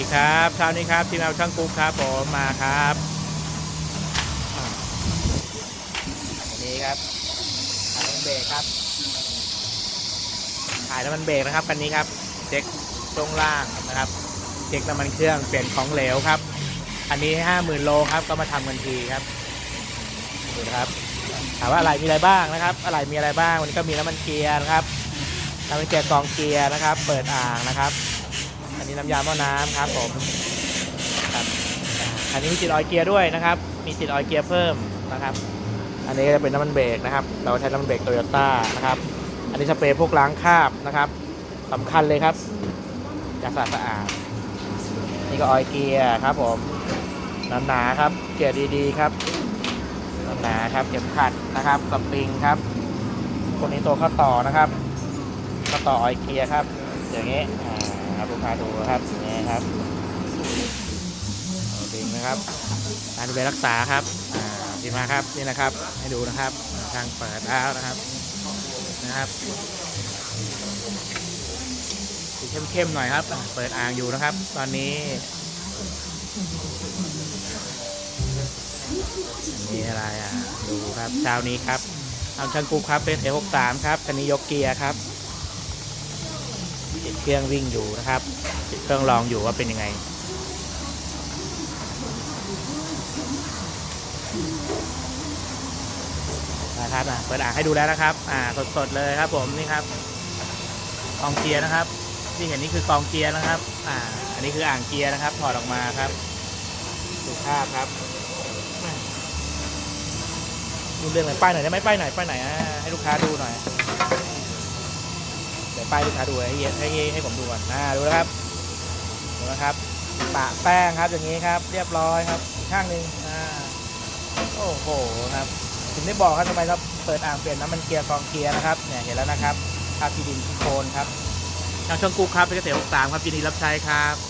ดีครับเช้านี้ครับทีมงานช่างกุ๊กครับผมมาครับอันนี้ครับขายน้ำมันเบรกครับขายน้ำมันเบรกนะครับคันนี้ครับเช็คช่วงล่างนะครับ เช็คน้ำมันเครื่องเปลี่ยนของเหลวครับอันนี้ห้าหมื่นโลครับก็มาทำกันทีครับดูนะครับถามว่าอะไรมีอะไรบ้างนะครับ อะไรมีอะไรบ้างวันนี้ก็มีน้ำมันเกียร์นะครับน้ำมันเกียร์กองเกียร์นะครับ เปิดอ่างนะครับ อันนี้น้ำยาหม้อน้ำครับผมครับอันนี้มีติดออยล์เกียร์ด้วยนะครับ มีติดออยล์เกียร์เพิ่มนะครับ อันนี้ก็จะเป็นน้ำมันเบรกนะครับ เราใช้น้ำมันเบรกโตโยต้านะครับ อันนี้สเปรย์พวกล้างคราบนะครับสำคัญเลยครับอยาสะอาดสะอาดนี่ก็ออยล์เกียร์ครับผมหนาๆครับ เกียร์ดีๆครับหนาๆครับเข็มขัดนะครับสปริงครับคนนี้ตัวข้อต่อนะครับข้อต่อออยล์เกียร์ครับ อย่างนี้ ครับลูกค้าดูครับนี้ครับเอาดึงนะครับการดูแลรักษาครับดีมากครับนี่นะครับให้ดูนะครับทางเปิดแล้วนะครับนะครับสีเข้มๆหน่อยครับ เปิดอ่างอยู่นะครับ ตอนนี้นี่อะไรอะดูครับเช้านี้ครับเอาช่างกูครับเป็นเอหกสามครับคันนี้ยกเกียร์ครับ ติดเครื่องวิ่งอยู่นะครับติดเครื่องลองอยู่ว่าเป็นยังไงนะครับอะเปิดอ่างให้ดูแล้วนะครับ อ่าสดๆเลยครับ ผมนี่ครับกองเกียร์นะครับ ที่เห็นนี่คือกองเกียร์นะครับ อ่า อันนี้คืออ่างเกียร์นะครับ ถอดออกมาครับดูภาพครับดูเรื่องหน่อยป้ายหน่อยได้ไหมป้ายหน่อยป้ายหน่อยอ่าให้ลูกค้าดูหน่อย ดี๋ยวป้ายลูกค้าดูให้ให้ให้ให้ผมดูก่อนอ่าดูนะครับดูนะครับปะแป้งครับอย่างนี้ครับ เรียบร้อยครับข้างหนึ่งอ่าโอ้โหครับถึงได้บอกครับทำไมครับเปิดอ่างเปลี่ยนน้ำมันเกียร์กองเกียร์นะครับเนี่ยเห็นแล้วนะครับภาพที่ดินที่โคนครับทางช่องกู๊กครับเป็นเกษตรหกสามครับยินดีรับใช้ครับ